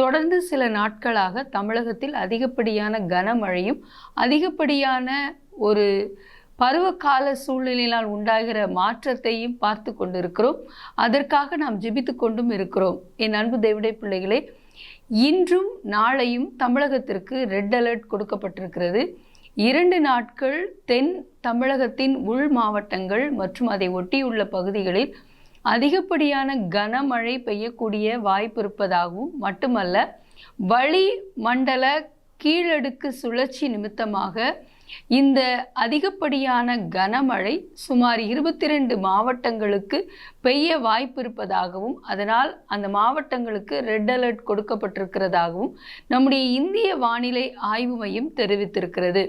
தொடர்ந்து சில நாட்களாக தமிழகத்தில் அதிகப்படியான கனமழையும் அதிகப்படியான ஒரு பருவகால சூழ்நிலையினால் உண்டாகிற மாற்றத்தையும் பார்த்து கொண்டிருக்கிறோம். அதற்காக நாம் ஜெபித்து கொண்டும் இருக்கிறோம். என் அன்பு தேவிடை பிள்ளைகளே இன்றும் நாளையும் தமிழகத்திற்கு ரெட் அலர்ட் கொடுக்கப்பட்டிருக்கிறது. இரண்டு நாட்கள் தென் தமிழகத்தின் உள் மாவட்டங்கள் மற்றும் அதை ஒட்டியுள்ள பகுதிகளில் அதிகப்படியான கனமழை பெய்யக்கூடிய வாய்ப்பு இருப்பதாகவும் மட்டுமல்ல வளி மண்டல கீழடுக்கு சுழற்சி நிமித்தமாக இந்த அதிகப்படியான கனமழை சுமார் இருபத்தி ரெண்டு மாவட்டங்களுக்கு பெய்ய வாய்ப்பு இருப்பதாகவும் அதனால் அந்த மாவட்டங்களுக்கு ரெட் அலர்ட் கொடுக்கப்பட்டிருக்கிறதாகவும் நம்முடைய இந்திய வானிலை ஆய்வு மையம் தெரிவித்திருக்கிறது.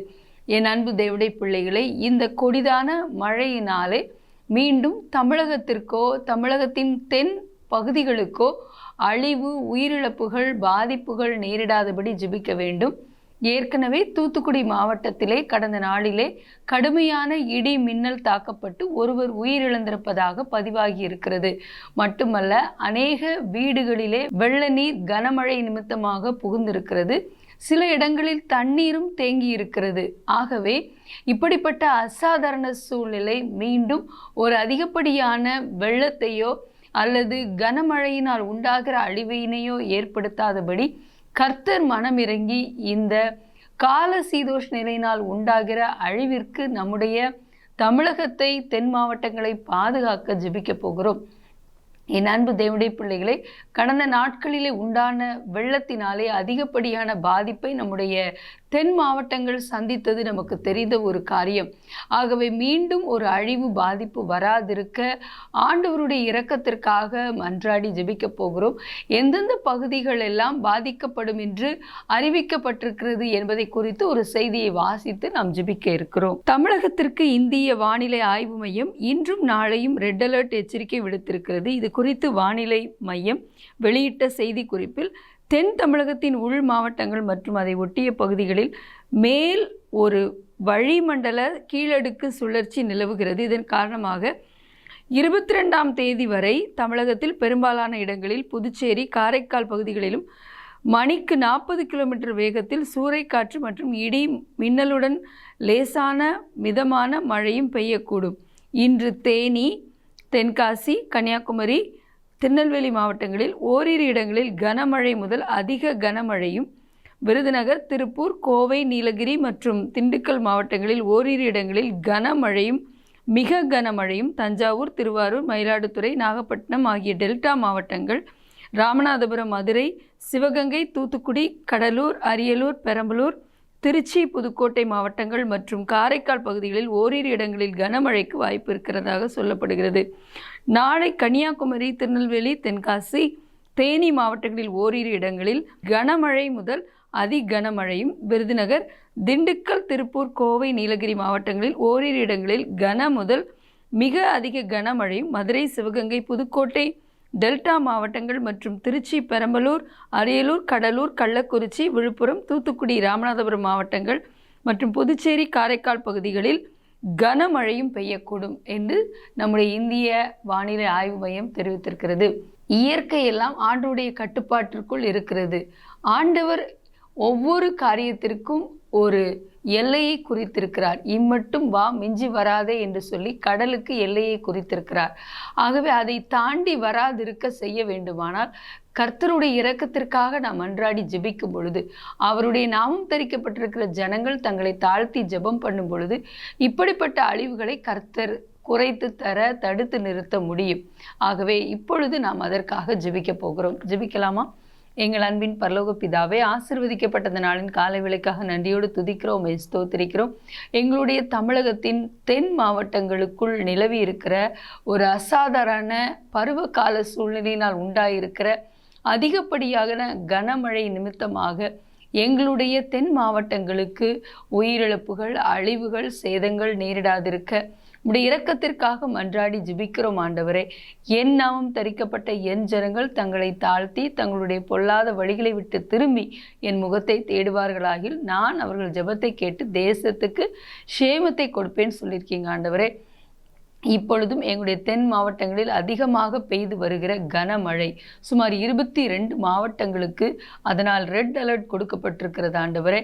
என் அன்பு தேவடை பிள்ளைகளை இந்த கொடிதான மழையினாலே மீண்டும் தமிழகத்திற்கோ தமிழகத்தின் தென் பகுதிகளுக்கோ அழிவு உயிரிழப்புகள் பாதிப்புகள் நேரிடாதபடி ஜிபிக்க வேண்டும். ஏற்கனவே தூத்துக்குடி மாவட்டத்திலே கடந்த நாளிலே கடுமையான இடி மின்னல் தாக்கப்பட்டு ஒருவர் உயிரிழந்திருப்பதாக பதிவாகி இருக்கிறது. மட்டுமல்ல அநேக வீடுகளிலே வெள்ள நீர் கனமழை நிமித்தமாக புகுந்திருக்கிறது. சில இடங்களில் தண்ணீரும் தேங்கி இருக்கிறது ஆகவே இப்படிப்பட்ட அசாதாரண சூழ்நிலை மீண்டும் ஒரு அதிகப்படியான வெள்ளத்தையோ அல்லது கனமழையினால் உண்டாகிற அழிவினையோ ஏற்படுத்தாதபடி கர்த்தர் மனமிறங்கி இந்த கால சீதோஷ் நிலையினால் உண்டாகிற அழிவிற்கு நம்முடைய தமிழகத்தை தென் மாவட்டங்களை பாதுகாக்க ஜெபிக்க போகிறோம். என் அன்பு தேவடைய பிள்ளைகளை கடந்த நாட்களிலே உண்டான வெள்ளத்தினாலே அதிகப்படியான பாதிப்பை நம்முடைய தென் மாவட்டங்கள் சந்தித்தது நமக்கு தெரிந்த ஒரு காரியம். ஆகவே மீண்டும் ஒரு அழிவு பாதிப்பு வராதிருக்க ஆண்டவருடைய இரக்கத்திற்காக மன்றாடி ஜெபிக்க போகிறோம். எந்தெந்த பகுதிகள் எல்லாம் பாதிக்கப்படும் என்று அறிவிக்கப்பட்டிருக்கிறது என்பதை குறித்து ஒரு செய்தியை வாசித்து நாம் ஜெபிக்க இருக்கிறோம். தமிழகத்திற்கு இந்திய வானிலை ஆய்வு மையம் இன்றும் நாளையும் ரெட் அலர்ட் எச்சரிக்கை விடுத்திருக்கிறது. இது குறித்து வானிலை மையம் வெளியிட்ட செய்தி குறிப்பில் தென் தமிழகத்தின் உள் மாவட்டங்கள் மற்றும் அதை ஒட்டிய பகுதிகளில் மேல் ஒரு வளிமண்டல கீழடுக்கு சுழற்சி நிலவுகிறது. இதன் காரணமாக இருபத்தி ரெண்டாம் தேதி வரை தமிழகத்தில் பெரும்பாலான இடங்களில் புதுச்சேரி காரைக்கால் பகுதிகளிலும் மணிக்கு நாற்பது கிலோமீட்டர் வேகத்தில் சூறைக்காற்று மற்றும் இடி மின்னலுடன் லேசான மிதமான மழையும் பெய்யக்கூடும். இன்று தேனி தென்காசி கன்னியாகுமரி திருநெல்வேலி மாவட்டங்களில் ஓரிரு இடங்களில் கனமழை முதல் அதிக கனமழையும் விருதுநகர் திருப்பூர் கோவை நீலகிரி மற்றும் திண்டுக்கல் மாவட்டங்களில் ஓரிரு இடங்களில் கனமழையும் மிக கனமழையும் தஞ்சாவூர் திருவாரூர் மயிலாடுதுறை நாகப்பட்டினம் ஆகிய டெல்டா மாவட்டங்கள் ராமநாதபுரம் மதுரை சிவகங்கை தூத்துக்குடி கடலூர் அரியலூர் பெரம்பலூர் திருச்சி புதுக்கோட்டை மாவட்டங்கள் மற்றும் காரைக்கால் பகுதிகளில் ஓரிரு இடங்களில் கனமழைக்கு வாய்ப்பு இருக்கிறதாக சொல்லப்படுகிறது. நாளை கன்னியாகுமரி திருநெல்வேலி தென்காசி தேனி மாவட்டங்களில் ஓரிரு இடங்களில் கனமழை முதல் அதி கனமழையும் விருதுநகர் திண்டுக்கல் திருப்பூர் கோவை நீலகிரி மாவட்டங்களில் ஓரிரு இடங்களில் கன முதல் மிக அதிக கனமழையும் மதுரை சிவகங்கை புதுக்கோட்டை டெல்டா மாவட்டங்கள் மற்றும் திருச்சி பெரம்பலூர் அரியலூர் கடலூர் கள்ளக்குறிச்சி விழுப்புரம் தூத்துக்குடி ராமநாதபுரம் மாவட்டங்கள் மற்றும் புதுச்சேரி காரைக்கால் பகுதிகளில் கனமழையும் பெய்யக்கூடும் என்று நம்முடைய இந்திய வானிலை ஆய்வு மையம் தெரிவித்திருக்கிறது. இயற்கையெல்லாம் ஆண்டுடைய கட்டுப்பாட்டிற்குள் இருக்கிறது. ஆண்டவர் ஒவ்வொரு காரியத்திற்கும் ஒரு எல்லையை குறித்திருக்கிறார். இம்மட்டும் வா மிஞ்சி வராதே என்று சொல்லி கடலுக்கு எல்லையை குறித்திருக்கிறார். ஆகவே அதை தாண்டி வராதிருக்க செய்ய வேண்டுமானால் கர்த்தருடைய இரக்கத்திற்காக நாம் அன்றாடி ஜெபிக்கும் பொழுது அவருடைய நாமம் தரிக்கப்பட்டிருக்கிற ஜனங்கள் தங்களை தாழ்த்தி ஜெபம் பண்ணும் பொழுது இப்படிப்பட்ட அழிவுகளை கர்த்தர் குறைத்து தர தடுத்து நிறுத்த முடியும். ஆகவே இப்பொழுது நாம் அதற்காக ஜெபிக்க போகிறோம். ஜெபிக்கலாமா? எங்கள் அன்பின் பரலோக பிதாவே ஆசிர்வதிக்கப்பட்ட நாளின் காலை விலைக்காக நன்றியோடு துதிக்கிறோம் ஸ்தோத்திரிக்கிறோம். எங்களுடைய தமிழகத்தின் தென் மாவட்டங்களுக்குள் நிலவி இருக்கிற ஒரு அசாதாரண பருவகால சூழ்நிலையினால் உண்டாயிருக்கிற அதிகப்படியான கனமழை நிமித்தமாக எங்களுடைய தென் மாவட்டங்களுக்கு உயிரிழப்புகள் அழிவுகள் சேதங்கள் நேரிடாதிருக்க உடைய இரக்கத்திற்காக மன்றாடி ஜிபிக்கிறோம் ஆண்டவரே. என் நாமம் தரிக்கப்பட்ட என் ஜனங்கள் தங்களை தாழ்த்தி தங்களுடைய பொல்லாத வழிகளை விட்டு திரும்பி என் முகத்தை தேடுவார்களாகில் நான் அவர்கள் ஜெபத்தை கேட்டு தேசத்துக்கு சேமத்தை கொடுப்பேன்னு சொல்லியிருக்கீங்க ஆண்டவரே. இப்பொழுதும் எங்களுடைய தென் மாவட்டங்களில் அதிகமாக பெய்து வருகிற கனமழை. சுமார் இருபத்தி ரெண்டு மாவட்டங்களுக்கு அதனால் ரெட் அலர்ட் கொடுக்கப்பட்டிருக்கிறது ஆண்டவரே.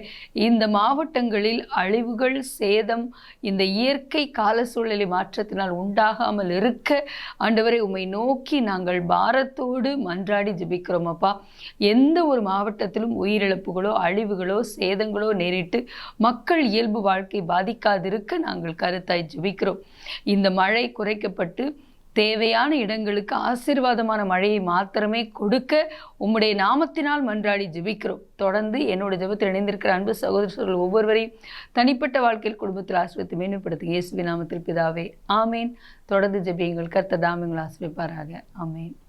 இந்த மாவட்டங்களில் அழிவுகள் சேதம் இந்த இயற்கை கால சூழ்நிலை மாற்றத்தினால் உண்டாகாமல் இருக்க ஆண்டவரை உம்மை நோக்கி நாங்கள் பாரத்தோடு மன்றாடி ஜெபிக்கிறோம் அப்பா. எந்த ஒரு மாவட்டத்திலும் உயிரிழப்புகளோ அழிவுகளோ சேதங்களோ நேரிட்டு மக்கள் இயல்பு வாழ்க்கை பாதிக்காதிருக்க நாங்கள் கருத்தாய் ஜபிக்கிறோம். இந்த மழை குறைக்கப்பட்டு தேவையான இடங்களுக்கு ஆசீர்வாதமான மழையை மாத்திரமே கொடுக்க உம்முடைய நாமத்தினால் மன்றாடி ஜெபிக்கிறோம். தொடர்ந்து என்னோட ஜெபத்தில் இணைந்திருக்கிற அன்பு சகோதரர்கள் ஒவ்வொருவரையும் தனிப்பட்ட வாழ்க்கையில் குடும்பத்தில் ஆசிரியத்தை மேன்மைப்படுத்தி இயேசுவி நாமத்தில் பிதாவே ஆமேன். தொடர்ந்து ஜெபியுங்கள். கர்த்தர் தாமியங்கள் ஆசிரியப்பாராக ஆமேன்.